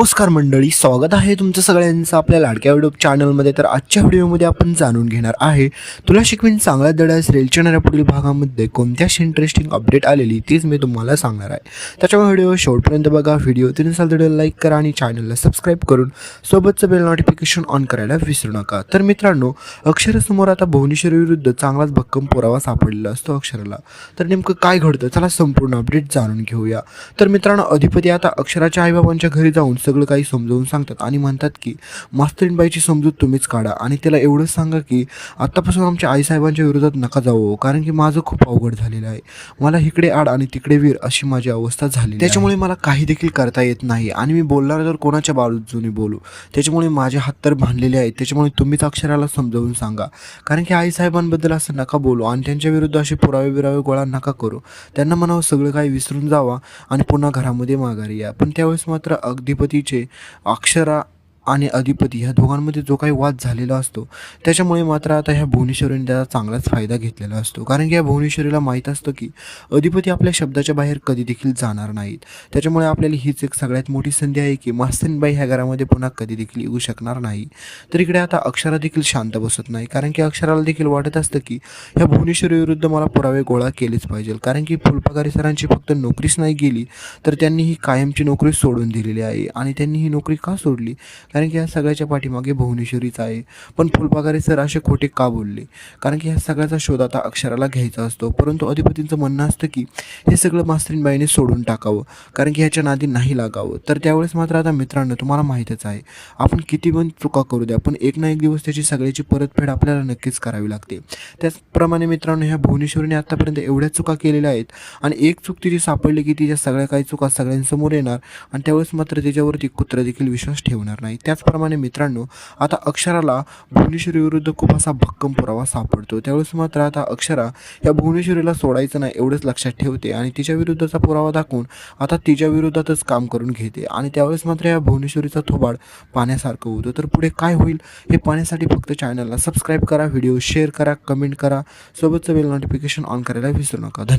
नमस्कार मंडळी स्वागत आहे तुमचं सगळ्यांचं आपल्या लाडक्या व्हिडिओ चॅनलमध्ये. तर आजच्या व्हिडिओमध्ये आपण जाणून घेणार आहे तुला शिकवीन चांगल्या दड्यास रेलचेणाऱ्या पुढील भागामध्ये कोणत्याशी इंटरेस्टिंग अपडेट आलेली तीच मी तुम्हाला सांगणार आहे. त्याच्यामुळे व्हिडिओ शेवटपर्यंत बघा व्हिडिओ तीन साल व्हिडिओ लाईक करा आणि चॅनलला सबस्क्राईब करून सोबतचं बेल नोटिफिकेशन ऑन करायला विसरू नका. तर मित्रांनो अक्षरासमोर आता भुवनेश्वर विरुद्ध चांगलाच भक्कम पुरावा सापडलेला असतो अक्षराला. तर नेमकं काय घडतं? चला संपूर्ण अपडेट जाणून घेऊया. तर मित्रांनो अधिपती आता अक्षराच्या आईबाबांच्या घरी जाऊन सगळं काही समजावून सांगतात आणि म्हणतात की मास्तरीणबाईची समजूत तुम्हीच काढा आणि त्याला एवढंच सांगा की आत्तापासून आमच्या आईसाहेबांच्या विरोधात नका जावं हो, कारण की माझं खूप अवघड झालेलं आहे. मला इकडे आड आणि तिकडे वीर अशी माझी अवस्था झाली त्याच्यामुळे मला काही देखील करता येत नाही आणि मी बोलणार तर कोणाच्या बाजूने बोलू त्याच्यामुळे माझे हात तर बांधलेले आहेत. त्याच्यामुळे तुम्हीच अक्षराला समजावून सांगा. कारण की आईसाहेबांबद्दल असं नका बोलू आणि त्यांच्या विरुद्ध असे पुरावे बिरावे गोळा नका करू. त्यांना म्हणावं सगळं काही विसरून जावा आणि पुन्हा घरामध्ये माघारी या. पण त्यावेळेस मात्र अगदीपती अधिपतीचे अक्षरा आणि अधिपती ह्या दोघांमध्ये जो काही वाद झालेला असतो त्याच्यामुळे मात्र आता ह्या भुवनेश्वरीने त्याचा चांगलाच फायदा घेतलेला असतो. कारण की या भुवनेश्वरीला माहीत असतं की अधिपती आपल्या शब्दाच्या बाहेर कधी देखील जाणार नाहीत. त्याच्यामुळे आपल्याला हीच एक सगळ्यात मोठी संधी आहे की मास्तनबाई ह्या घरामध्ये पुन्हा कधी देखील येऊ शकणार नाही. तर इकडे आता अक्षरा देखील शांत बसत नाही. कारण की अक्षराला देखील वाटत असतं की ह्या भुवनेश्वरी विरुद्ध मला पुरावे गोळा केलेच पाहिजे कारण की फुलपगारी सरांची फक्त नोकरीच नाही गेली तर त्यांनी ही कायमची नोकरी सोडून दिलेली आहे. आणि त्यांनी ही नोकरी का सोडली? कारण की ह्या सगळ्याच्या पाठीमागे भुवनेश्वरीच आहे. पण फुलपगारे सर असे खोटे का बोलले? कारण की ह्या सगळ्याचा शोध आता अक्षराला घ्यायचा असतो. परंतु अधिपतींचं म्हणणं असतं की हे सगळं मास्तरीनबाईने सोडून टाकावं. कारण की ह्याच्या नादी नाही लागावं. तर त्यावेळेस मात्र आता मित्रांनो तुम्हाला माहीतच आहे. आपण किती पण चुका करू द्या पण एक ना एक दिवस त्याची सगळ्याची परतफेड आपल्याला नक्कीच करावी लागते. त्याचप्रमाणे मित्रांनो ह्या भुवनेश्वरीने आत्तापर्यंत एवढ्या चुका केलेल्या आहेत आणि एक चूक तिची सापडली की तिच्या सगळ्या काही चुका सगळ्यांसमोर येणार आणि त्यावेळेस मात्र त्याच्यावरती कुत्र देखील विश्वास ठेवणार नाही त्याचप्रमाणे मित्रांनो आता अक्षराला भुवनेश्वरी विरुद्ध खूप असा भक्कम पुरावा सापडतो. त्यावेळेस मात्र आता अक्षरा या भुवनेश्वरीला सोडायचं नाही एवढंच लक्षात ठेवते आणि तिच्या विरुद्धचा पुरावा दाखवून आता तिच्या विरोधातच काम करून घेते. आणि त्यावेळेस मात्र या भुवनेश्वरीचा थोबाड पाण्यासारखं होतं. तर पुढे काय होईल हे पाहण्यासाठी फक्त चॅनलला सबस्क्राईब करा व्हिडिओ शेअर करा कमेंट करा. सोबतचं बेल नोटिफिकेशन ऑन करायला विसरू नका. धन्यवाद.